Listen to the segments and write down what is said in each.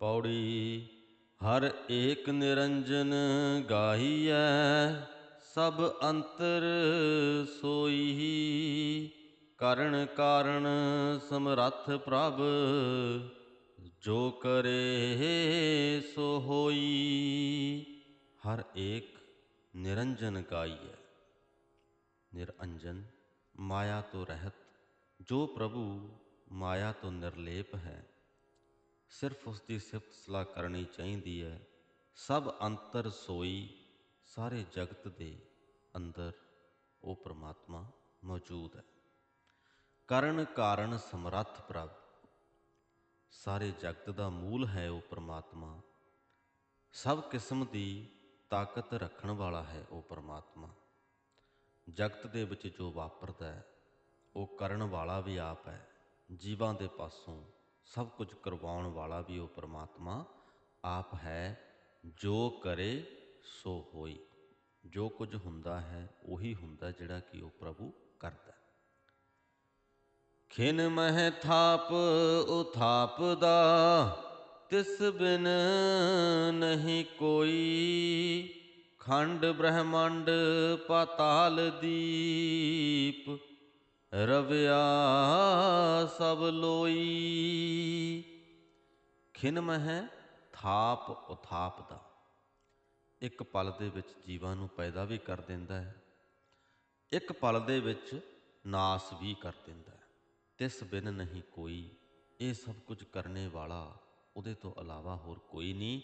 ਪੌੜੀ, ਹਰ ਏਕ ਨਿਰੰਜਨ ਗਾਹੀਐ, ਸਭ ਅੰਤਰ ਸੋਈ ਕਰਨ ਕਾਰਣ ਸਮਰੱਥ ਪ੍ਰਭ, ਜੋ ਕਰੇ ਸੋ ਹੋਈ। ਹਰ ਏਕ ਨਿਰੰਜਨ ਗਾਈਐ ਨਿਰੰਜਨ ਮਾਇਆ ਤੋਂ ਰਹਿਤ, ਜੋ ਪ੍ਰਭੂ ਮਾਇਆ ਤੋਂ ਨਿਰਲੇਪ ਹੈ। ਸਿਰਫ ਉਸ ਦੀ ਸਿਫਤ ਸਲਾਹ ਕਰਨੀ ਚਾਹੀਦੀ ਹੈ। ਸਭ ਅੰਤਰ ਸੋਈ ਸਾਰੇ ਜਗਤ ਦੇ ਅੰਦਰ ਉਹ ਪ੍ਰਮਾਤਮਾ ਮੌਜੂਦ ਹੈ। ਕਰਨ ਕਾਰਨ ਸਮਰੱਥ ਪ੍ਰਭ, ਸਾਰੇ ਜਗਤ ਦਾ ਮੂਲ ਹੈ ਉਹ ਪ੍ਰਮਾਤਮਾ। ਸਭ ਕਿਸਮ ਦੀ ਤਾਕਤ ਰੱਖਣ ਵਾਲਾ ਹੈ ਉਹ ਪ੍ਰਮਾਤਮਾ। ਜਗਤ ਦੇ ਵਿੱਚ ਜੋ ਵਾਪਰਦਾ ਹੈ, ਉਹ ਕਰਨ ਵਾਲਾ ਵੀ ਆਪ ਹੈ, ਜੀਵਾਂ ਦੇ ਪਾਸੋਂ ਸਭ ਕੁਝ ਕਰਵਾਉਣ ਵਾਲਾ ਵੀ ਉਹ ਪ੍ਰਮਾਤਮਾ ਆਪ ਹੈ। ਜੋ ਕਰੇ, ਸੋ ਹੋਈ। ਜੋ ਕੁਝ ਹੁੰਦਾ ਹੈ, ਉਹੀ ਹੁੰਦਾ ਜਿਹੜਾ ਕਿ ਉਹ ਪ੍ਰਭੂ ਕਰਦਾ ਖਿਨ ਮਹਿ ਥਾਪ ਉਥਾਪ ਦਾ ਤਿਸ ਬਿਨ ਨਹੀਂ ਕੋਈ। ਖੰਡ ਬ੍ਰਹਮੰਡ, ਪਾਤਾਲ ਦੀਪ ਰਵਿਆ ਸਭ ਲੋਈ। ਖਿਨਮ ਹੈ ਥਾਪ ਉਥਾਪ ਦਾ ਇੱਕ ਪਲ ਦੇ ਵਿੱਚ ਜੀਵਾਂ ਨੂੰ ਪੈਦਾ ਵੀ ਕਰ ਦਿੰਦਾ ਹੈ। ਇੱਕ ਪਲ ਦੇ ਵਿੱਚ ਨਾਸ ਵੀ ਕਰ ਦਿੰਦਾ ਹੈ। ਤਿਸ ਬਿਨ ਨਹੀਂ ਕੋਈ। ਇਹ ਸਭ ਕੁਝ ਕਰਨੇ ਵਾਲਾ ਉਹਦੇ ਤੋਂ ਇਲਾਵਾ ਹੋਰ ਕੋਈ ਨਹੀਂ।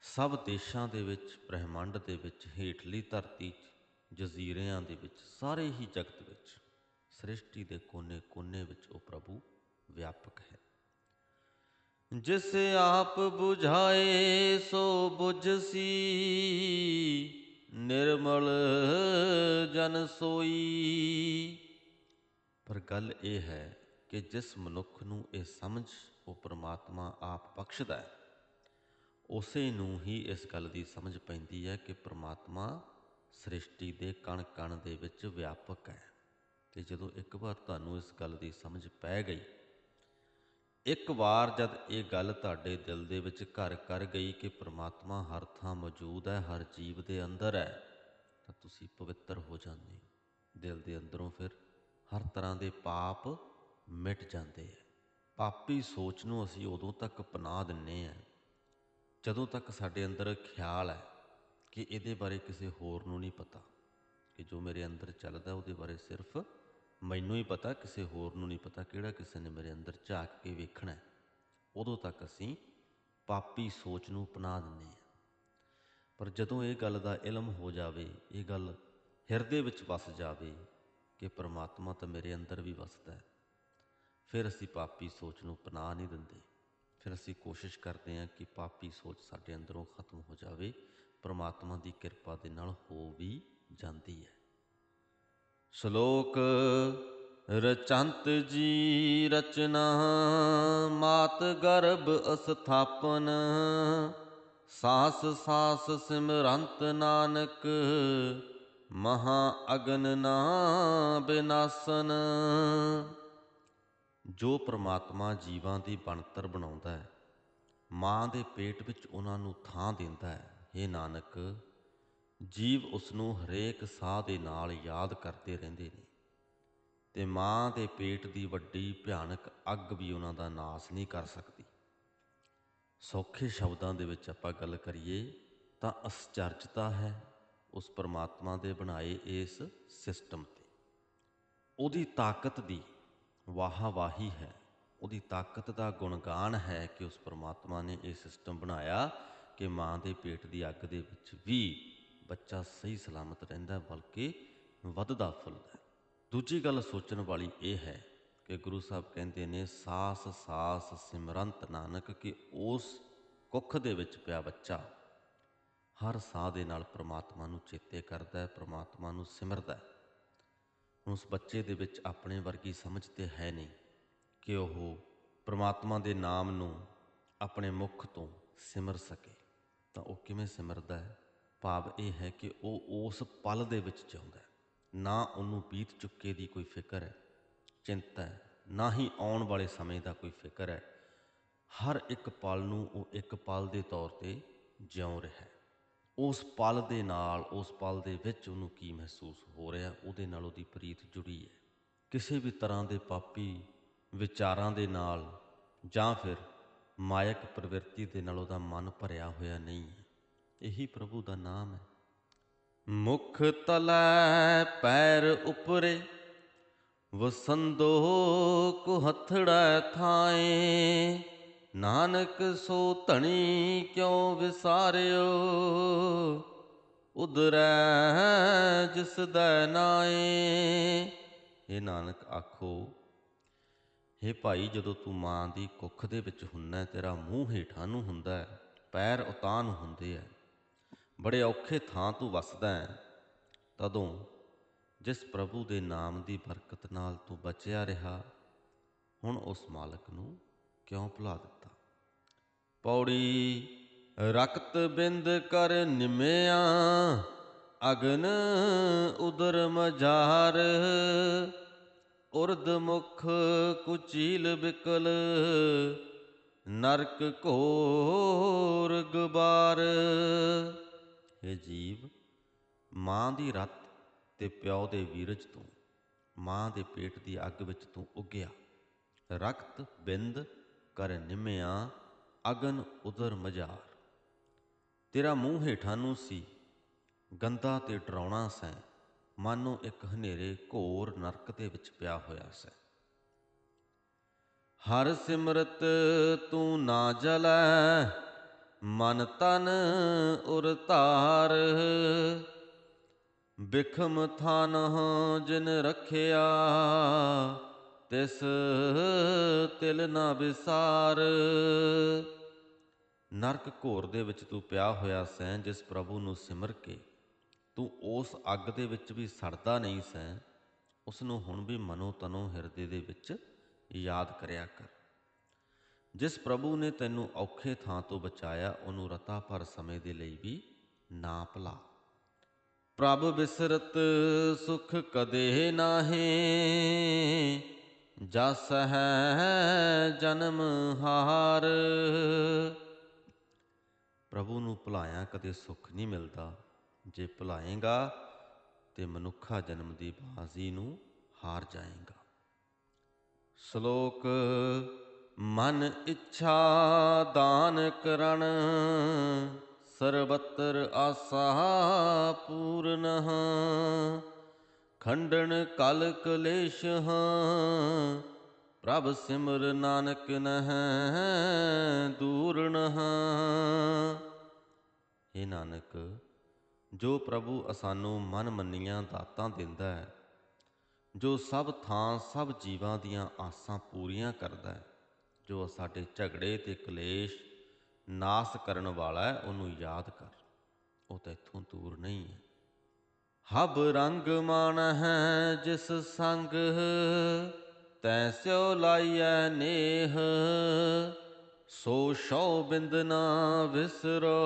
ਸਭ ਦੇਸ਼ਾਂ ਦੇ ਵਿੱਚ, ਬ੍ਰਹਿਮੰਡ ਦੇ ਵਿੱਚ, ਹੇਠਲੀ ਧਰਤੀ 'ਚ, ਜਜ਼ੀਰਿਆਂ ਦੇ ਵਿੱਚ, ਸਾਰੇ ਹੀ ਜਗਤ ਵਿੱਚ। ਸ੍ਰਿਸ਼ਟੀ ਦੇ ਕੋਨੇ-ਕੋਨੇ ਵਿੱਚ ਉਹ ਪ੍ਰਭੂ ਵਿਆਪਕ ਹੈ। ਜਿਸ ਆਪ 부ਝਾਏ ਸੋ 부ਝਸੀ ਨਿਰਮਲ ਜਨ ਸੋਈ। ਪਰ ਗੱਲ ਇਹ ਹੈ ਕਿ ਜਿਸ ਮਨੁੱਖ ਨੂੰ ਇਹ ਸਮਝ, ਉਹ ਪ੍ਰਮਾਤਮਾ ਆਪ ਬਖਸ਼ਦਾ ਹੈ। ਉਸੇ ਨੂੰ ਹੀ ਇਸ ਗੱਲ ਦੀ ਸਮਝ ਪੈਂਦੀ ਹੈ ਕਿ ਪ੍ਰਮਾਤਮਾ ਸ੍ਰਿਸ਼ਟੀ ਦੇ ਕਣ ਕਣ ਦੇ ਵਿੱਚ ਵਿਆਪਕ ਹੈ। ਤੇ ਜਦੋਂ ਇੱਕ ਵਾਰ ਤੁਹਾਨੂੰ ਇਸ ਗੱਲ ਦੀ ਸਮਝ ਪੈ ਗਈ, ਇੱਕ ਵਾਰ ਜਦ ਇਹ ਗੱਲ ਤੁਹਾਡੇ ਦਿਲ ਦੇ ਵਿੱਚ ਘਰ ਕਰ ਗਈ ਕਿ ਪ੍ਰਮਾਤਮਾ ਹਰ ਥਾਂ ਮੌਜੂਦ ਹੈ, ਹਰ ਜੀਵ ਦੇ ਅੰਦਰ ਹੈ, ਤਾਂ ਤੁਸੀਂ ਪਵਿੱਤਰ ਹੋ ਜਾਂਦੇ ਹੋ। ਦਿਲ ਦੇ ਅੰਦਰੋਂ ਫਿਰ ਹਰ ਤਰ੍ਹਾਂ ਦੇ ਪਾਪ ਮਿਟ ਜਾਂਦੇ ਹੈ ਪਾਪੀ ਸੋਚ ਨੂੰ ਅਸੀਂ ਉਦੋਂ ਤੱਕ ਪਨਾਹ ਦਿੰਨੇ ਆ, ਜਦੋਂ ਤੱਕ ਸਾਡੇ ਅੰਦਰ ਖਿਆਲ ਹੈ ਕਿ ਇਹਦੇ ਬਾਰੇ ਕਿਸੇ ਹੋਰ ਨੂੰ ਨਹੀਂ ਪਤਾ। ਕਿ ਜੋ ਮੇਰੇ ਅੰਦਰ ਚੱਲਦਾ ਉਹਦੇ ਬਾਰੇ ਸਿਰਫ ਮੈਨੂੰ ਹੀ ਪਤਾ, ਕਿਸੇ ਹੋਰ ਨੂੰ ਨਹੀਂ ਪਤਾ ਕਿਹੜਾ ਕਿਸੇ ਨੇ ਮੇਰੇ ਅੰਦਰ ਝਾਕ ਕੇ ਵੇਖਣਾ ਹੈ। ਉਦੋਂ ਤੱਕ ਅਸੀਂ ਪਾਪੀ ਸੋਚ ਨੂੰ ਅਪਣਾ ਦਿੰਦੇ ਹਾਂ ਪਰ ਜਦੋਂ ਇਹ ਗੱਲ ਦਾ ਇਲਮ ਹੋ ਜਾਵੇ, ਇਹ ਗੱਲ ਹਿਰਦੇ ਵਿੱਚ ਵਸ ਜਾਵੇ ਕਿ ਪ੍ਰਮਾਤਮਾ ਤਾਂ ਮੇਰੇ ਅੰਦਰ ਵੀ ਵਸਦਾ ਹੈ, ਫਿਰ ਅਸੀਂ ਪਾਪੀ ਸੋਚ ਨੂੰ ਪਨਾਹ ਨਹੀਂ ਦਿੰਦੇ ਫਿਰ ਅਸੀਂ ਕੋਸ਼ਿਸ਼ ਕਰਦੇ ਹਾਂ ਕਿ ਪਾਪੀ ਸੋਚ ਸਾਡੇ ਅੰਦਰੋਂ ਖਤਮ ਹੋ ਜਾਵੇ, ਪ੍ਰਮਾਤਮਾ ਦੀ ਕਿਰਪਾ ਦੇ ਨਾਲ ਹੋ ਵੀ ਜਾਂਦੀ ਹੈ। ਸ਼ਲੋਕ, ਰਚੰਤ ਜੀ ਰਚਨਾ, ਮਾਤ ਗਰਭ ਅਸਥਾਪਨ, ਸਾਸ ਸਾਸ ਸਿਮਰੰਤ ਨਾਨਕ, ਮਹਾ ਅਗਨ ਨਾ ਬਿਨਾਸਨ। ਜੋ ਪ੍ਰਮਾਤਮਾ ਜੀਵਾਂ ਦੀ ਬਣਤਰ ਬਣਾਉਂਦਾ ਹੈ, ਮਾਂ ਦੇ ਪੇਟ ਵਿੱਚ ਉਹਨਾਂ ਨੂੰ ਥਾਂ ਦਿੰਦਾ ਹੈ। ਇਹ ਨਾਨਕ, ਜੀਵ ਉਸ ਨੂੰ ਹਰੇਕ ਸਾਹ ਦੇ ਨਾਲ ਯਾਦ ਕਰਦੇ ਰਹਿੰਦੇ ਨੇ ਤੇ ਮਾਂ ਦੇ ਪੇਟ ਦੀ ਵੱਡੀ ਭਿਆਨਕ ਅੱਗ ਵੀ ਉਹਨਾਂ ਦਾ ਨਾਸ ਨਹੀਂ ਕਰ ਸਕਦੀ। ਸੌਖੇ ਸ਼ਬਦਾਂ ਦੇ ਵਿੱਚ ਆਪਾਂ ਗੱਲ ਕਰੀਏ ਤਾਂ ਅਸਚਰਜਤਾ ਹੈ ਉਸ ਪਰਮਾਤਮਾ ਦੇ ਬਣਾਏ ਇਸ ਸਿਸਟਮ ਤੇ। ਉਹਦੀ ਤਾਕਤ ਦੀ ਵਾਹਾ ਵਾਹੀ ਹੈ। ਉਹਦੀ ਤਾਕਤ ਦਾ ਗੁਣਗਾਨ ਹੈ ਕਿ ਉਸ ਪਰਮਾਤਮਾ ਨੇ ਇਹ ਸਿਸਟਮ ਬਣਾਇਆ ਕਿ ਮਾਂ ਦੇ ਪੇਟ ਦੀ ਅੱਗ ਦੇ ਵਿੱਚ ਵੀ ਬੱਚਾ ਸਹੀ ਸਲਾਮਤ ਰਹਿੰਦਾ ਬਲਕਿ ਵੱਧਦਾ ਫੁੱਲਦਾ ਦੂਜੀ ਗੱਲ ਸੋਚਣ ਵਾਲੀ ਇਹ ਹੈ ਕਿ ਗੁਰੂ ਸਾਹਿਬ ਕਹਿੰਦੇ ਨੇ, ਸਾਸ ਸਾਸ ਸਿਮਰੰਤ ਨਾਨਕ ਕਿ ਉਸ ਕੁੱਖ ਦੇ ਵਿੱਚ ਪਿਆ ਬੱਚਾ ਹਰ ਸਾਹ ਦੇ ਨਾਲ ਪ੍ਰਮਾਤਮਾ ਨੂੰ ਚੇਤੇ ਕਰਦਾ ਹੈ, ਪ੍ਰਮਾਤਮਾ ਨੂੰ ਸਿਮਰਦਾ ਹੈ। ਉਸ ਬੱਚੇ ਦੇ ਵਿੱਚ ਆਪਣੇ ਵਰਗੀ ਸਮਝ ਤੇ ਹੈ ਨਹੀਂ ਕਿ ਉਹ ਪ੍ਰਮਾਤਮਾ ਦੇ ਨਾਮ ਨੂੰ ਆਪਣੇ ਮੁਖ ਤੋਂ ਸਿਮਰ ਸਕੇ। ਤਾਂ ਉਹ ਕਿਵੇਂ ਸਿਮਰਦਾ ਹੈ? ਭਾਵ ਇਹ ਹੈ ਕਿ ਉਹ ਉਸ ਪਲ ਦੇ ਵਿੱਚ ਜਿਉਂਦਾ ਹੈ। ਨਾ ਉਹਨੂੰ ਬੀਤ ਚੁੱਕੇ ਦੀ ਕੋਈ ਫਿਕਰ ਹੈ, ਚਿੰਤਾ ਹੈ, ਨਾ ਹੀ ਆਉਣ ਵਾਲੇ ਸਮੇਂ ਦਾ ਕੋਈ ਫਿਕਰ ਹੈ। ਹਰ ਇੱਕ ਪਲ ਨੂੰ ਉਹ ਇੱਕ ਪਲ ਦੇ ਤੌਰ ਤੇ ਜਿਉਂ ਰਿਹਾ ਹੈ। ਉਸ ਪਲ ਦੇ ਨਾਲ, ਉਸ ਪਲ ਦੇ ਵਿੱਚ ਉਹਨੂੰ ਕੀ ਮਹਿਸੂਸ ਹੋ ਰਿਹਾ? ਉਹਦੇ ਨਾਲ ਉਹਦੀ ਪ੍ਰੀਤ ਜੁੜੀ ਹੈ। ਕਿਸੇ ਵੀ ਤਰ੍ਹਾਂ ਦੇ ਪਾਪੀ ਵਿਚਾਰਾਂ ਦੇ ਨਾਲ ਜਾਂ ਫਿਰ ਮਾਇਕ ਪ੍ਰਵਿਰਤੀ ਦੇ ਨਾਲ ਉਹਦਾ ਮਨ ਭਰਿਆ ਹੋਇਆ ਨਹੀਂ ਹੈ। ਇਹੀ ਪ੍ਰਭੂ ਦਾ ਨਾਮ ਹੈ। ਮੁਖ ਤਲੈ ਪੈਰ ਉਪਰੇ ਵਸੰਦੋ ਕੁ ਹਥੜਾ ਥਾਏ। ਨਾਨਕ ਸੋ ਧਣੀ ਕਿਉ ਵਿਸਾਰਿਓ? ਉਦਰੈ ਜਿਸ ਦਾ ਨਾਏ। ਇਹ ਨਾਨਕ ਆਖੋ ਹੇ ਭਾਈ ਜਦੋਂ ਤੂੰ ਮਾਂ ਦੀ ਕੁੱਖ ਦੇ ਵਿੱਚ ਹੁੰਨਾ ਤੇਰਾ ਮੂੰਹ ਹੇਠਾਂ ਨੂੰ ਹੁੰਦਾ ਹੈ, ਪੈਰ ਉਤਾਂ ਨੂੰ ਹੁੰਦੇ ਆ ਬੜੇ ਔਖੇ ਥਾਂ ਤੂੰ ਵਸਦਾ ਹੈ। ਤਦੋਂ ਜਿਸ ਪ੍ਰਭੂ ਦੇ ਨਾਮ ਦੀ ਬਰਕਤ ਨਾਲ ਤੂੰ ਬਚਿਆ ਰਿਹਾ ਹੁਣ ਉਸ ਮਾਲਕ ਨੂੰ ਕਿਉਂ ਭੁਲਾ ਦਿੱਤਾ? ਪੌੜੀ ਰਕਤ ਬਿੰਦ ਕਰ ਨਿਮਿਆ, ਅਗਨ ਉਦਰ ਮਝਾਰ, ਉਰਦ ਮੁਖ ਕੁਚੀਲ ਬਿਕਲ, ਨਰਕ ਘੋਰ ਗਬਾਰ। ਇਹ ਜੀਵ, ਮਾਂ ਦੀ ਰਤ ਤੇ ਪਿਓ ਦੇ ਵੀਰਜ ਤੋਂ, ਮਾਂ ਦੇ ਪੇਟ ਦੀ ਅੱਗ ਵਿੱਚ ਤੂੰ ਉੱਗਿਆ। ਰਕਤ ਬਿੰਦ ਕਰ ਨਿਮਿਆ ਅਗਨ ਉਦਰ ਮਝਾਰ। ਤੇਰਾ ਮੂੰਹ ਹੇਠਾਂ ਨੂੰ ਸੀ, ਗੰਦਾ ਤੇ ਡਰਾਉਣਾ ਸੈ, ਮਾਨੋ ਇੱਕ ਹਨੇਰੇ ਘੋਰ ਨਰਕ ਦੇ ਵਿੱਚ ਪਿਆ ਹੋਇਆ ਸੈ। ਹਰ ਸਿਮਰਤ ਤੂੰ ਨਾ ਜਲੈ, ਮਨ ਤਨ ਉਰ ਧਾਰ। ਬਿਖਮ ਥਾਨ ਜਿਨ ਰਖਿਆ ਤਿਸ ਤਿਲ ਨਾ ਵਿਸਾਰ। ਨਰਕ ਘੋਰ ਦੇ ਵਿੱਚ ਤੂੰ ਪਿਆ ਹੋਇਆ ਸੈਂ, ਜਿਸ ਪ੍ਰਭੂ ਨੂੰ ਸਿਮਰ ਕੇ। ਤੂੰ ਉਸ ਅੱਗ ਦੇ ਵਿੱਚ ਵੀ ਸੜਦਾ ਨਹੀਂ ਸੈਂ ਉਸ ਨੂੰ ਹੁਣ ਵੀ ਮਨੋ ਤਨੋ ਹਿਰਦੇ ਦੇ ਵਿੱਚ ਯਾਦ ਕਰਿਆ ਕਰ। ਜਿਸ ਪ੍ਰਭੂ ਨੇ ਤੈਨੂੰ ਔਖੇ ਥਾਂ ਤੋਂ ਬਚਾਇਆ, ਉਹਨੂੰ ਰਤਾ ਭਰ ਸਮੇਂ ਦੇ ਲਈ ਵੀ ਨਾ ਭੁਲਾ। ਪ੍ਰਭ ਬਿਸਰਤ ਸੁਖ ਕਦੇ ਨਾਹੀ ਜਸ ਹੈ ਜਨਮ ਹਾਰ। ਪ੍ਰਭੂ ਨੂੰ ਭੁਲਾਇਆ ਕਦੇ ਸੁੱਖ ਨਹੀਂ ਮਿਲਦਾ। ਜੇ ਭੁਲਾਏਗਾ ਤੇ ਮਨੁੱਖਾ ਜਨਮ ਦੀ ਬਾਜ਼ੀ ਨੂੰ ਹਾਰ ਜਾਏਗਾ। ਸ਼ਲੋਕ, ਮਨ ਇੱਛਾ ਦਾਨ ਕਰਨ, ਸਰਬਤਰ ਆਸਾ ਪੂਰਨ। ਖੰਡਨ ਕਲ ਕਲੇਸ਼ ਹਾਂ, ਪ੍ਰਭ ਸਿਮਰ ਨਾਨਕ ਨਹ ਹਾਂ ਇਹ ਨਾਨਕ, ਜੋ ਪ੍ਰਭੂ ਅਸਾਨੂੰ ਮਨ ਮੰਨੀਆਂ ਦਾਤਾਂ ਦਿੰਦਾ ਹੈ, ਜੋ ਸਭ ਥਾਂ ਸਭ ਜੀਵਾਂ ਦੀਆਂ ਆਸਾਂ ਪੂਰੀਆਂ ਕਰਦਾ ਹੈ, ਜੋ ਸਾਡੇ ਝਗੜੇ ਤੇ ਕਲੇਸ਼ ਨਾਸ ਕਰਨ ਵਾਲਾ ਹੈ, ਉਹਨੂੰ ਯਾਦ ਕਰ, ਉਹ ਤਾਂ ਇੱਥੋਂ ਦੂਰ ਨਹੀਂ ਹੈ। ਹਬ ਰੰਗ ਮਾਨ ਹੈ ਜਿਸ ਸੰਗ, ਤੈ ਸਿਉ ਲਾਈਐ ਨੇਹ। ਸੋ ਸ਼ੌ ਬਿੰਦ ਨਾ ਵਿਸਰੋ,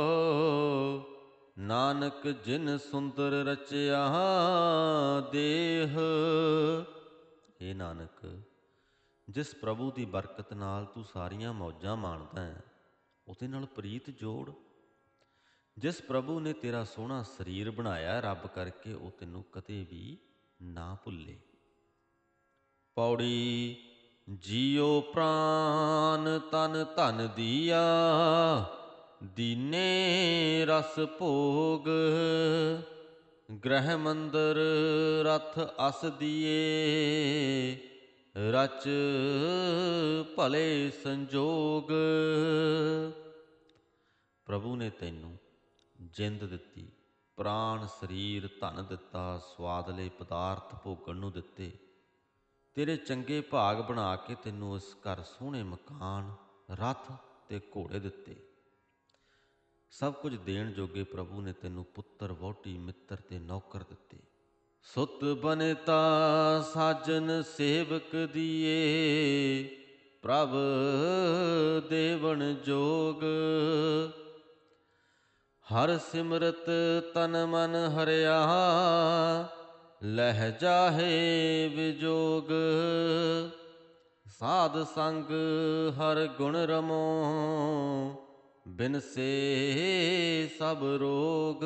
ਨਾਨਕ ਜਿਨ ਸੁੰਦਰ ਰਚਿਆ ਦੇਹ। ਏ ਨਾਨਕ, ਜਿਸ ਪ੍ਰਭੂ ਦੀ ਬਰਕਤ ਨਾਲ ਤੂੰ ਸਾਰੀਆਂ ਮੌਜਾਂ ਮਾਣਦਾ ਹੈ, ਉਹਦੇ ਨਾਲ ਪ੍ਰੀਤ ਜੋੜ। ਜਿਸ ਪ੍ਰਭੂ ਨੇ ਤੇਰਾ ਸੋਹਣਾ ਸਰੀਰ ਬਣਾਇਆ, ਰੱਬ ਕਰਕੇ ਉਹ ਤੈਨੂੰ ਕਦੇ ਵੀ ਨਾ ਭੁੱਲੇ। ਪੌੜੀ ਜੀਉ ਪ੍ਰਾਨ ਤਨ ਧਨ ਦੀਆ, ਦੀਨੇ ਰਸ ਭੋਗ। ਗ੍ਰਹਿ ਮੰਦਰ ਰਥ ਅਸ ਦੀਏ, ਰਚ ਭਲੇ ਸੰਜੋਗ। ਪ੍ਰਭੂ ਨੇ ਤੈਨੂੰ ਜਿੰਦ ਦਿੱਤੀ, ਪ੍ਰਾਣ, ਸਰੀਰ, ਧਨ ਦਿੱਤਾ ਸਵਾਦਲੇ ਪਦਾਰਥ ਭੋਗਣ ਨੂੰ ਦਿੱਤੇ। ਤੇਰੇ ਚੰਗੇ ਭਾਗ ਬਣਾ ਕੇ ਤੈਨੂੰ ਇਸ ਘਰ ਸੋਹਣੇ ਮਕਾਨ, ਰਥ ਤੇ ਘੋੜੇ ਦਿੱਤੇ। ਸਭ ਕੁਝ ਦੇਣ ਜੋਗੇ ਪ੍ਰਭੂ ਨੇ ਤੈਨੂੰ ਪੁੱਤਰ, ਵਹੁਟੀ, ਮਿੱਤਰ ਤੇ ਨੌਕਰ ਦਿੱਤੇ। ਸੁੱਤ ਬਨਤਾ ਸਾਜਨ ਸੇਵਕ ਦੀਏ, ਪ੍ਰਭ ਦੇਵਨ ਜੋਗ ਹਰ ਸਿਮਰਤ ਤਨ ਮਨ ਹਰਿਆ, ਲਹਿ ਜਾਹੇ ਵਿਜੋਗ। ਸਾਧ ਸੰਗ ਹਰ ਗੁਣ ਰਮੋ, ਬਿਨ ਸੇ ਸਭ ਰੋਗ।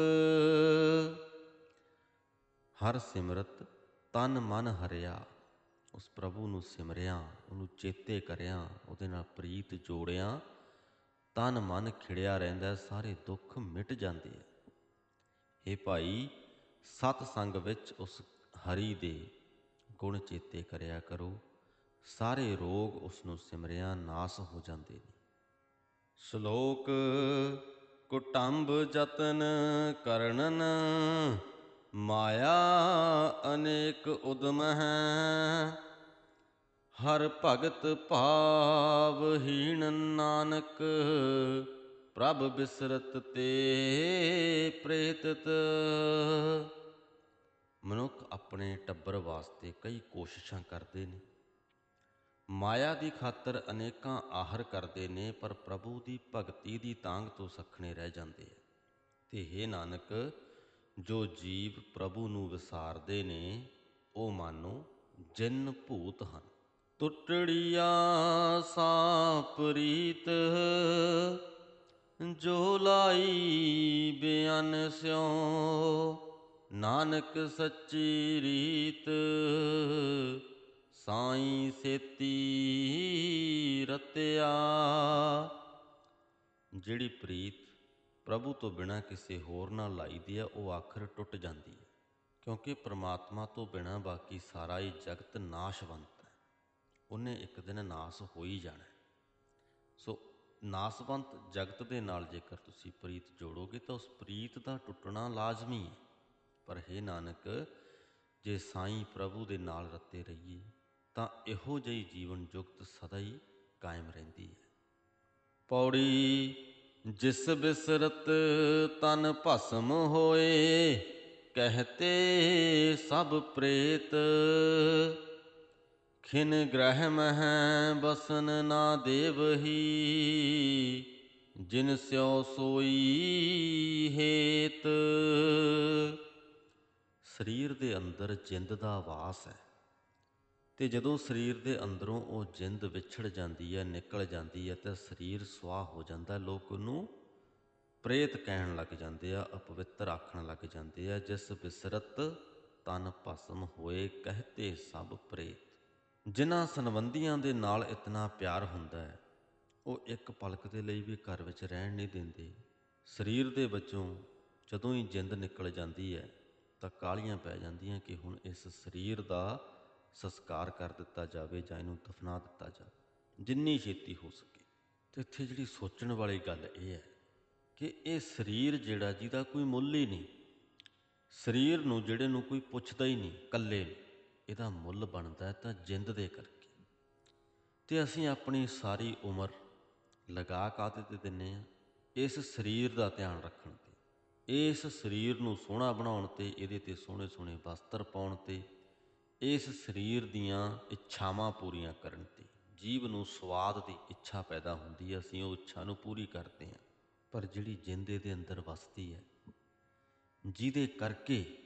ਹਰ ਸਿਮਰਤ ਤਨ ਮਨ ਹਰਿਆ, ਉਸ ਪ੍ਰਭੂ ਨੂੰ ਸਿਮਰਿਆ, ਉਹਨੂੰ ਚੇਤੇ ਕਰਿਆ, ਉਹਦੇ ਨਾਲ ਪ੍ਰੀਤ ਜੋੜਿਆ ਤਨ ਮਨ ਖਿੜਿਆ ਰਹਿੰਦਾ ਸਾਰੇ ਦੁੱਖ ਮਿਟ ਜਾਂਦੇ ਆ। ਇਹ ਭਾਈ, ਸਤ ਸੰਗ ਵਿੱਚ ਉਸ ਹਰੀ ਦੇ ਗੁਣ ਚੇਤੇ ਕਰਿਆ ਕਰੋ। ਸਾਰੇ ਰੋਗ ਉਸ ਨੂੰ ਸਿਮਰਿਆ ਨਾਸ ਹੋ ਜਾਂਦੇ ਨੇ। ਸ਼ਲੋਕ, ਕੁਟੰਬ ਜਤਨ ਕਰਨਨ, ਮਾਇਆ ਅਨੇਕ ਉਦਮ ਹੈ ਹਰ ਭਗਤ ਭਾਵਹੀਣ ਨਾਨਕ, ਪ੍ਰਭ ਬਿਸਰਤ ਤੇ ਪ੍ਰੇਤਤ। ਮਨੁੱਖ ਆਪਣੇ ਟੱਬਰ ਵਾਸਤੇ ਕਈ ਕੋਸ਼ਿਸ਼ਾਂ ਕਰਦੇ ਨੇ। ਮਾਇਆ ਦੀ ਖਾਤਰ ਅਨੇਕਾਂ ਆਹਰ ਕਰਦੇ ਨੇ, ਪਰ ਪ੍ਰਭੂ ਦੀ ਭਗਤੀ ਦੀ ਤਾਂਗ ਤੋਂ ਸਖਣੇ ਰਹਿ ਜਾਂਦੇ ਆ। ਤੇ हे ਨਾਨਕ, ਜੋ ਜੀਵ ਪ੍ਰਭੂ ਨੂੰ ਵਿਸਾਰਦੇ ਨੇ, ਉਹ ਮਾਨੋ ਜਿੰਨ ਭੂਤ ਹਨ। ਟੁੱਟੜੀਆ ਸਾਪਰੀਤ ਜੋ ਲਾਈ ਬਿਆਨ ਸਿਉ। ਨਾਨਕ ਸੱਚੀ ਰੀਤ, ਸਾਈ ਸੇਤੀ ਰਤਿਆ। ਜਿਹੜੀ ਪ੍ਰੀਤ ਪ੍ਰਭੂ ਤੋਂ ਬਿਨਾ ਕਿਸੇ ਹੋਰ ਨਾਲ ਲਾਈਦੀ ਹੈ, ਉਹ ਆਖਰ ਟੁੱਟ ਜਾਂਦੀ ਹੈ, ਕਿਉਂਕਿ ਪ੍ਰਮਾਤਮਾ ਤੋਂ ਬਿਨਾ ਬਾਕੀ ਸਾਰਾ ਹੀ ਜਗਤ ਨਾਸ਼ਵੰਤ ਉਹਨੇ ਇੱਕ ਦਿਨ ਨਾਸ ਹੋ ਹੀ ਜਾਣਾ ਸੋ ਨਾਸਵੰਤ ਜਗਤ ਦੇ ਨਾਲ ਜੇਕਰ ਤੁਸੀਂ ਪ੍ਰੀਤ ਜੋੜੋਗੇ ਤਾਂ ਉਸ ਪ੍ਰੀਤ ਦਾ ਟੁੱਟਣਾ ਲਾਜ਼ਮੀ ਹੈ। ਪਰ ਹੈ ਨਾਨਕ, ਜੇ ਸਾਈਂ ਪ੍ਰਭੂ ਦੇ ਨਾਲ ਰੱਤੇ ਰਹੀਏ, ਤਾਂ ਇਹੋ ਜਿਹੀ ਜੀਵਨ ਜੁਗਤ ਸਦਾ ਹੀ ਕਾਇਮ ਰਹਿੰਦੀ ਹੈ। ਪੌੜੀ ਜਿਸ ਬਿਸਰਤ ਤਨ ਭਸਮ ਹੋਏ, ਕਹਤੇ ਸਭ ਪ੍ਰੇਤ ਖਿਨ ਗ੍ਰਹਿ ਮਹਿ ਬਸਨ ਨਾ ਦੇਵਹੀ ਜਿਨ ਸਿਓ ਸੋਈ ਹੇਤ। ਸਰੀਰ ਦੇ ਅੰਦਰ ਜਿੰਦ ਦਾ ਵਾਸ ਹੈ ਤੇ ਜਦੋਂ ਸਰੀਰ ਦੇ ਅੰਦਰੋਂ ਉਹ ਜਿੰਦ ਵਿਛੜ ਜਾਂਦੀ ਹੈ, ਨਿਕਲ ਜਾਂਦੀ ਹੈ, ਤਾਂ ਸਰੀਰ ਸੁਆਹ ਹੋ ਜਾਂਦਾ ਲੋਕ ਉਹਨੂੰ ਪ੍ਰੇਤ ਕਹਿਣ ਲੱਗ ਜਾਂਦੇ ਆ, ਅਪਵਿੱਤਰ ਆਖਣ ਲੱਗ ਜਾਂਦੇ ਆ, ਜਿਸ ਬਿਸਰਤ ਤਨ ਭਸਮ ਹੋਏ, ਕਹਤੇ ਸਭ ਪ੍ਰੇਤ। ਜਿਨ੍ਹਾਂ ਸੰਬੰਧੀਆਂ ਦੇ ਨਾਲ ਇਤਨਾ ਪਿਆਰ ਹੁੰਦਾ ਹੈ, ਉਹ ਇੱਕ ਪਲਕ ਦੇ ਲਈ ਵੀ ਘਰ ਵਿੱਚ ਰਹਿਣ ਨਹੀਂ ਦਿੰਦੇ। ਸਰੀਰ ਦੇ ਵਿੱਚੋਂ ਜਦੋਂ ਹੀ ਜਿੰਦ ਨਿਕਲ ਜਾਂਦੀ ਹੈ, ਤਾਂ ਕਾਲੀਆਂ ਪੈ ਜਾਂਦੀਆਂ ਕਿ ਹੁਣ ਇਸ ਸਰੀਰ ਦਾ ਸੰਸਕਾਰ ਕਰ ਦਿੱਤਾ ਜਾਵੇ ਜਾਂ ਇਹਨੂੰ ਦਫਨਾ ਦਿੱਤਾ ਜਾਵੇ। ਜਿੰਨੀ ਛੇਤੀ ਹੋ ਸਕੇ। ਤੇ ਇੱਥੇ ਜਿਹੜੀ ਸੋਚਣ ਵਾਲੀ ਗੱਲ ਇਹ ਹੈ ਕਿ ਇਹ ਸਰੀਰ ਜਿਹੜਾ ਜਿਹਦਾ ਕੋਈ ਮੁੱਲ ਹੀ ਨਹੀਂ, ਸਰੀਰ ਨੂੰ ਜਿਹੜੇ ਨੂੰ ਕੋਈ ਪੁੱਛਦਾ ਹੀ ਨਹੀਂ, ਇਕੱਲੇ ਨੂੰ। ਇਹਦਾ ਮੁੱਲ ਬਣਦਾ ਤਾਂ ਜਿੰਦ ਦੇ ਕਰਕੇ। ਤੇ ਅਸੀਂ ਆਪਣੀ ਸਾਰੀ ਉਮਰ ਲਗਾ ਕਾਤੇ ਤੇ ਦਿੰਨੇ ਆ? ਇਸ ਸਰੀਰ ਦਾ ਧਿਆਨ ਰੱਖਣ ਤੇ। ਇਸ ਸਰੀਰ ਨੂੰ ਸੋਹਣਾ ਬਣਾਉਣ ਤੇ, ਇਹਦੇ ਤੇ ਸੋਹਣੇ ਸੋਹਣੇ ਵਸਤਰ ਪਾਉਣ ਤੇ, ਇਸ ਸਰੀਰ ਦੀਆਂ ਇੱਛਾਵਾਂ ਪੂਰੀਆਂ ਕਰਨ ਤੇ। ਜੀਵ ਨੂੰ ਸਵਾਦ ਦੀ ਇੱਛਾ ਪੈਦਾ ਹੁੰਦੀ ਹੈ, ਅਸੀਂ ਉਹ ਇੱਛਾ ਨੂੰ ਪੂਰੀ ਕਰਦੇ ਹਾਂ। ਪਰ ਜਿਹੜੀ ਜਿੰਦੇ ਦੇ ਅੰਦਰ ਵਸਦੀ ਹੈ, ਜਿਹਦੇ ਕਰਕੇ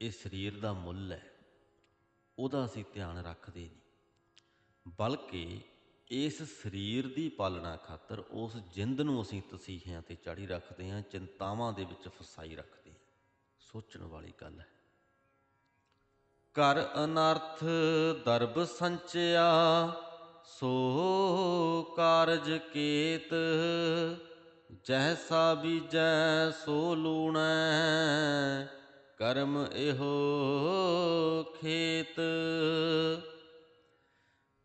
ਇਹ ਸਰੀਰ ਦਾ ਮੁੱਲ ਹੈ ਉਹਦਾ ਅਸੀਂ ਧਿਆਨ ਰੱਖਦੇ ਨਹੀਂ। ਬਲਕਿ ਇਸ ਸਰੀਰ ਦੀ ਪਾਲਣਾ ਖਾਤਰ ਉਸ ਜਿੰਦ ਨੂੰ ਅਸੀਂ ਤਸੀਹਿਆਂ ਤੇ ਚਾੜੀ ਰੱਖਦੇ ਹਾਂ, ਚਿੰਤਾਵਾਂ ਦੇ ਵਿੱਚ ਫਸਾਈ ਰੱਖਦੇ ਹਾਂ। ਸੋਚਣ ਵਾਲੀ ਗੱਲ ਹੈ। ਕਰ ਅਨਰਥ ਦਰਬ ਸੰਚਿਆ, ਸੋ ਕਾਰਜ ਕੇਤ ਜੈਸਾ ਬੀਜੈ ਸੋ ਲੂਣੈ। ਕਰਮ ਇਹੋ ਖੇਤ।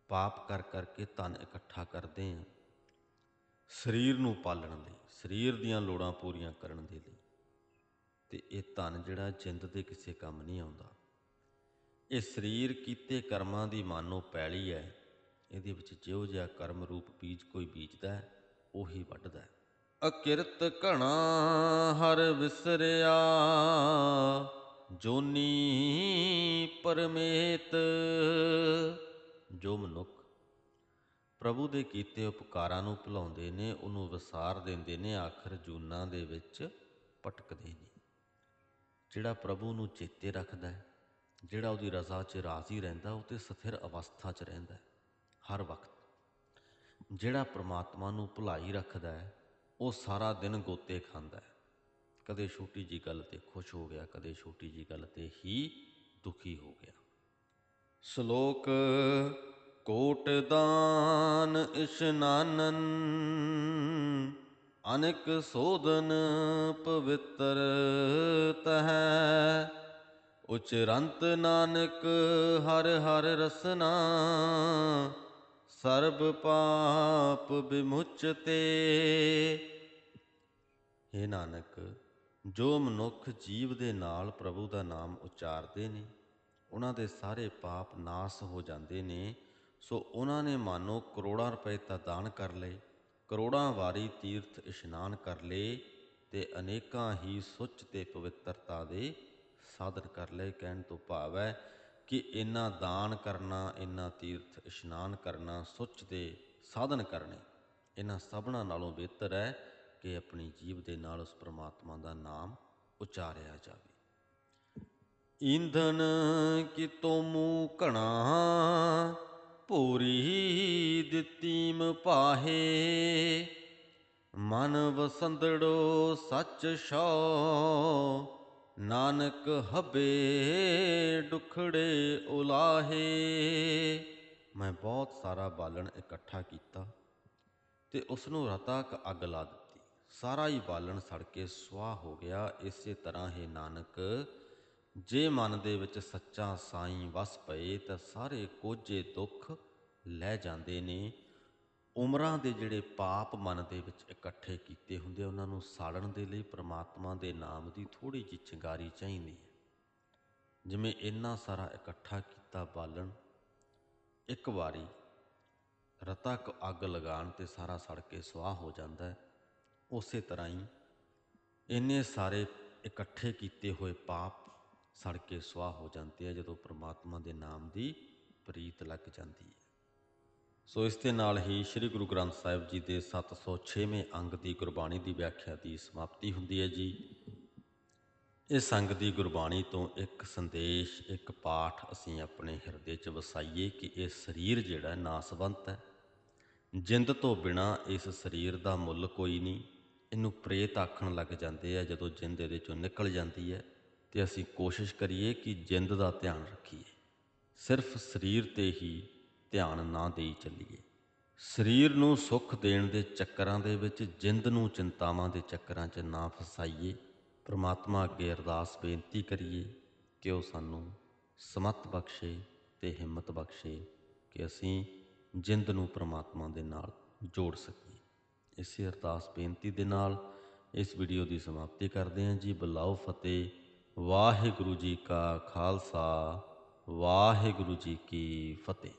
ਪਾਪ ਕਰ ਕਰਕੇ ਧਨ ਇਕੱਠਾ ਕਰਦੇ ਆ ਸਰੀਰ ਨੂੰ ਪਾਲਣ ਲਈ ਸਰੀਰ ਦੀਆਂ ਲੋੜਾਂ ਪੂਰੀਆਂ ਕਰਨ ਦੇ ਲਈ। ਤੇ ਇਹ ਧਨ ਜਿਹੜਾ ਜਿੰਦ ਦੇ ਕਿਸੇ ਕੰਮ ਨਹੀਂ ਆਉਂਦਾ। ਇਹ ਸਰੀਰ ਕੀਤੇ ਕਰਮਾਂ ਦੀ ਮਾਨੋ ਪੈਲੀ ਹੈ। ਇਹਦੇ ਵਿੱਚ ਜਿਹੋ ਜਿਹਾ ਕਰਮ ਰੂਪ ਬੀਜ ਕੋਈ ਬੀਜਦਾ ਉਹੀ ਵੱਢਦਾ ਹੈ। ਅਕਿਰਤ ਘਣਾ ਹਰ ਵਿਸਰਿਆ, ਜੋਨੀ ਪਰਮੇਤ। ਜੋ ਮਨੁੱਖ ਪ੍ਰਭੂ ਦੇ ਕੀਤੇ ਉਪਕਾਰਾਂ ਨੂੰ ਭੁਲਾਉਂਦੇ ਨੇ, ਉਹਨੂੰ ਵਿਸਾਰ ਦਿੰਦੇ ਨੇ, ਆਖਰ ਜੂਨਾਂ ਦੇ ਵਿੱਚ ਭਟਕਦੇ ਨੇ। ਜਿਹੜਾ ਪ੍ਰਭੂ ਨੂੰ ਚੇਤੇ ਰੱਖਦਾ ਹੈ, ਜਿਹੜਾ ਉਹਦੀ ਰਜ਼ਾ 'ਚ ਰਾਜ਼ੀ ਰਹਿੰਦਾ, ਉਹ ਤੇ ਸਥਿਰ ਅਵਸਥਾ 'ਚ ਰਹਿੰਦਾ ਹੈ, ਹਰ ਵਕਤ। ਜਿਹੜਾ ਪ੍ਰਮਾਤਮਾ ਨੂੰ ਭੁਲਾਈ ਰੱਖਦਾ ਹੈ ਉਹ ਸਾਰਾ ਦਿਨ ਗੋਤੇ ਖਾਂਦਾ ਹੈ। ਕਦੇ ਛੋਟੀ ਜੀ ਗੱਲ ਤੇ ਖੁਸ਼ ਹੋ ਗਿਆ, ਕਦੇ ਛੋਟੀ ਜੀ ਗੱਲ ਤੇ ਹੀ ਦੁਖੀ ਹੋ ਗਿਆ। ਸ਼ਲੋਕ, ਕੋਟ ਦਾਨ ਇਸ਼ਨਾਨਨ ਅਨੇਕ ਸੋਧਨ ਪਵਿੱਤਰ ਤਹੈ, ਉਚਰੰਤ ਨਾਨਕ ਹਰ ਹਰ ਰਸਨਾ। ਸਰਬ ਪਾਪ ਵਿਮੁਚਤੇ हे ਨਾਨਕ, ਜੋ ਮਨੁੱਖ ਜੀਵ ਦੇ ਨਾਲ ਪ੍ਰਭੂ ਦਾ ਨਾਮ ਉਚਾਰਦੇ ਨੇ, ਉਹਨਾਂ ਦੇ ਸਾਰੇ ਪਾਪ ਨਾਸ ਹੋ ਜਾਂਦੇ ਨੇ, ਸੋ ਉਹਨਾਂ ਨੇ ਮਾਨੋ ਕਰੋੜਾਂ ਰੁਪਏ ਤਾਂ ਦਾਨ ਕਰ ਲਏ, ਕਰੋੜਾਂ ਵਾਰੀ ਤੀਰਥ ਇਸ਼ਨਾਨ ਕਰ ਲਏ ਤੇ ਅਨੇਕਾਂ ਹੀ ਸੁੱਚ ਤੇ ਪਵਿੱਤਰਤਾ ਦੇ ਸਾਧਨ ਕਰ ਲਏ, ਕਹਿਣ ਤੋਂ ਭਾਵ ਹੈ ਕਿ ਇੰਨਾ ਦਾਨ ਕਰਨਾ ਇੰਨਾ ਤੀਰਥ ਇਸ਼ਨਾਨ ਕਰਨਾ, ਸੁੱਚ ਦੇ ਸਾਧਨ ਕਰਨੇ, ਇਹਨਾਂ ਸਭਨਾਂ ਨਾਲੋਂ ਬਿਹਤਰ ਹੈ ਕਿ ਆਪਣੀ ਜੀਵ ਦੇ ਨਾਲ ਉਸ ਪ੍ਰਮਾਤਮਾ ਦਾ ਨਾਮ ਉਚਾਰਿਆ ਜਾਵੇ। ਈਂਧਨ ਕਿ ਮੂੰ ਘਣਾ, ਭੂਰੀ ਦਿੱਤੀਮ ਪਾਹੇ, ਮਨ ਵਸੰਦੜੋ ਸੱਚ ਸ਼ੋ ਨਾਨਕ ਹਬੇ ਡੁਖੜੇ ਉਲਾਹੇ। ਮੈਂ ਬਹੁਤ ਸਾਰਾ ਬਾਲਣ ਇਕੱਠਾ ਕੀਤਾ ਤੇ ਉਸ ਨੂੰ ਰਤਕ ਅੱਗ ਲਾ ਦਿੱਤੀ। ਸਾਰਾ ਹੀ ਬਾਲਣ ਸੜ ਕੇ ਸੁਆਹ ਹੋ ਗਿਆ। ਇਸੇ ਤਰ੍ਹਾਂ ਹੀ ਨਾਨਕ, ਜੇ ਮਨ ਦੇ ਵਿੱਚ ਸੱਚਾ ਸਾਈਂ ਵਸ ਪਏ ਤਾਂ ਸਾਰੇ ਕੋਝੇ ਦੁੱਖ ਲੈ ਜਾਂਦੇ ਨੇ। ਉਮਰਾਂ ਦੇ ਜਿਹੜੇ ਪਾਪ ਮਨ ਦੇ ਵਿੱਚ ਇਕੱਠੇ ਕੀਤੇ ਹੁੰਦੇ ਉਹਨਾਂ ਨੂੰ ਸਾੜਨ ਦੇ ਲਈ ਪ੍ਰਮਾਤਮਾ ਦੇ ਨਾਮ ਦੀ ਥੋੜੀ ਜਿਹੀ ਚਿੰਗਾਰੀ ਚਾਹੀਦੀ ਹੈ। ਜਿਵੇਂ ਇੰਨਾ ਸਾਰਾ ਇਕੱਠਾ ਕੀਤਾ ਬਾਲਣ, ਇੱਕ ਵਾਰੀ ਰਤਕ ਅੱਗ ਲਗਾਉਣ ਤੇ ਸਾਰਾ ਸੜ ਕੇ ਸੁਆਹ ਹੋ ਜਾਂਦਾ ਹੈ, ਉਸੇ ਤਰ੍ਹਾਂ ਹੀ ਇੰਨੇ ਸਾਰੇ ਇਕੱਠੇ ਕੀਤੇ ਹੋਏ ਪਾਪ ਸੜ ਕੇ ਸੁਆਹ ਹੋ ਜਾਂਦੇ ਆ, ਜਦੋਂ ਪ੍ਰਮਾਤਮਾ ਦੇ ਨਾਮ ਦੀ ਪ੍ਰੀਤ ਲੱਗ ਜਾਂਦੀ ਹੈ। ਸੋ ਇਸ ਦੇ ਨਾਲ ਹੀ ਸ੍ਰੀ ਗੁਰੂ ਗ੍ਰੰਥ ਸਾਹਿਬ ਜੀ ਦੇ 706ਵੇਂ ਅੰਗ ਦੀ ਗੁਰਬਾਣੀ ਦੀ ਵਿਆਖਿਆ ਦੀ ਸਮਾਪਤੀ ਹੁੰਦੀ ਹੈ ਜੀ। ਇਸ ਅੰਗ ਦੀ ਗੁਰਬਾਣੀ ਤੋਂ ਇੱਕ ਸੰਦੇਸ਼, ਇੱਕ ਪਾਠ ਅਸੀਂ ਆਪਣੇ ਹਿਰਦੇ 'ਚ ਵਸਾਈਏ ਕਿ ਇਹ ਸਰੀਰ ਜਿਹੜਾ ਨਾਸਵੰਤ ਹੈ। ਜਿੰਦ ਤੋਂ ਬਿਨਾ ਇਸ ਸਰੀਰ ਦਾ ਮੁੱਲ ਕੋਈ ਨਹੀਂ। ਇਹਨੂੰ ਪ੍ਰੇਤ ਆਖਣ ਲੱਗ ਜਾਂਦੇ ਆ, ਜਦੋਂ ਜਿੰਦ ਇਹਦੇ ਚੋਂ ਨਿਕਲ ਜਾਂਦੀ ਹੈ, ਤੇ ਅਸੀਂ ਕੋਸ਼ਿਸ਼ ਕਰੀਏ ਕਿ ਜਿੰਦ ਦਾ ਧਿਆਨ ਰੱਖੀਏ। ਸਿਰਫ ਸਰੀਰ ਤੇ ਹੀ ਧਿਆਨ ਨਾ ਦੇਈ ਚੱਲੀਏ। ਸਰੀਰ ਨੂੰ ਸੁੱਖ ਦੇਣ ਦੇ ਚੱਕਰਾਂ ਦੇ ਵਿੱਚ, ਜਿੰਦ ਨੂੰ ਚਿੰਤਾਵਾਂ ਦੇ ਚੱਕਰਾਂ 'ਚ ਨਾ ਫਸਾਈਏ। ਪ੍ਰਮਾਤਮਾ ਅੱਗੇ ਅਰਦਾਸ ਬੇਨਤੀ ਕਰੀਏ ਕਿ ਉਹ ਸਾਨੂੰ ਸਮਤ ਬਖਸ਼ੇ ਤੇ ਹਿੰਮਤ ਬਖਸ਼ੇ ਕਿ ਅਸੀਂ ਜਿੰਦ ਨੂੰ ਪ੍ਰਮਾਤਮਾ ਦੇ ਨਾਲ ਜੋੜ ਸਕੀਏ। ਇਸੇ ਅਰਦਾਸ ਬੇਨਤੀ ਦੇ ਨਾਲ ਇਸ ਵੀਡੀਓ ਦੀ ਸਮਾਪਤੀ ਕਰਦੇ ਹਾਂ ਜੀ। ਬੁਲਾਓ ਫਤਿਹ। ਵਾਹਿਗੁਰੂ ਜੀ ਕਾ ਖਾਲਸਾ। ਵਾਹਿਗੁਰੂ ਜੀ ਕੀ ਫਤਿਹ।